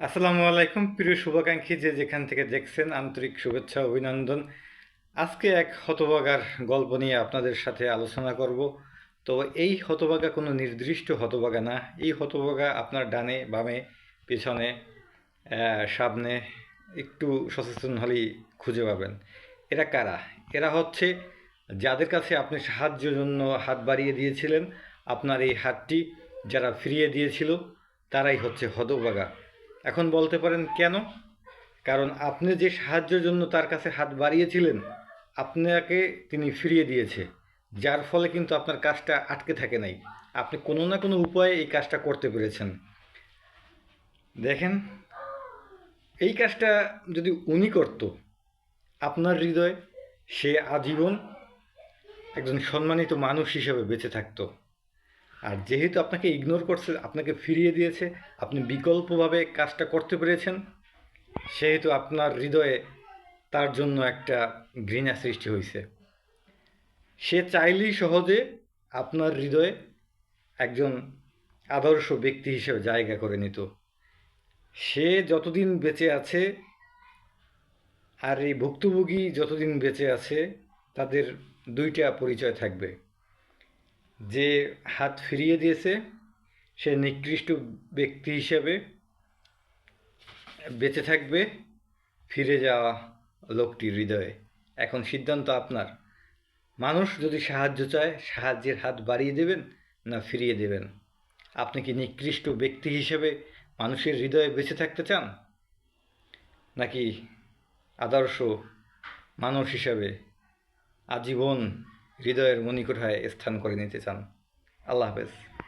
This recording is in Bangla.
আসসালামু আলাইকুম, প্রিয় শুভাকাঙ্ক্ষী যে যেখান থেকে দেখছেন, আন্তরিক শুভেচ্ছা, অভিনন্দন। আজকে এক হতবাগার গল্প নিয়ে আপনাদের সাথে আলোচনা করব। তো এই হতবাগা কোনো নির্দিষ্ট হতবাগা না। এই হতবাগা আপনার ডানে, বামে, পেছনে সামনে একটু সচেতন হলেই খুঁজে পাবেন। এরা কারা? এরা হচ্ছে যাদের কাছে আপনি সাহায্যের জন্য হাত বাড়িয়ে দিয়েছিলেন, আপনার এই হাতটি যারা ফিরিয়ে দিয়েছিল, তারাই হচ্ছে হতভাগা। এখন বলতে পারেন কেন? কারণ আপনি যে সাহায্যের জন্য তার কাছে হাত বাড়িয়েছিলেন, আপনাকে তিনি ফিরিয়ে দিয়েছে, যার ফলে কিন্তু আপনার কাজটা আটকে থাকে নাই। আপনি কোনো না কোনো উপায়ে এই কাজটা করতে পেরেছেন। দেখেন, এই কাজটা যদি উনি করত, আপনার হৃদয় সে আজীবন একজন সম্মানিত মানুষ হিসেবে বেঁচে থাকতো। আর যেহেতু আপনাকে ইগনোর করছে, আপনাকে ফিরিয়ে দিয়েছে, আপনি বিকল্পভাবে কাজটা করতে পেরেছেন, সেহেতু আপনার হৃদয়ে তার জন্য একটা ঘৃণা সৃষ্টি হয়েছে সে চাইলেই সহজে আপনার হৃদয়ে একজন আদর্শ ব্যক্তি হিসেবে জায়গা করে নিত। সে যতদিন বেঁচে আছে আর এই ভুক্তভোগী যতদিন বেঁচে আছে, তাদের দুইটা পরিচয় থাকবে। যে হাত ফিরিয়ে দিয়েছে, সে নিকৃষ্ট ব্যক্তি হিসেবে বেঁচে থাকবে, ফিরে যাওয়া লোকটির হৃদয়ে। এখন সিদ্ধান্ত আপনার। মানুষ যদি সাহায্য চায়, সাহায্যের হাত বাড়িয়ে দেবেন না ফিরিয়ে দেবেন? আপনি কি নিকৃষ্ট ব্যক্তি হিসেবে মানুষের হৃদয়ে বেঁচে থাকতে চান? নাকি আদর্শ মানুষ হিসাবে আজীবন হৃদয়ের মণিকোঠায় স্থান করে নিতে চান। আল্লাহ হাফেজ।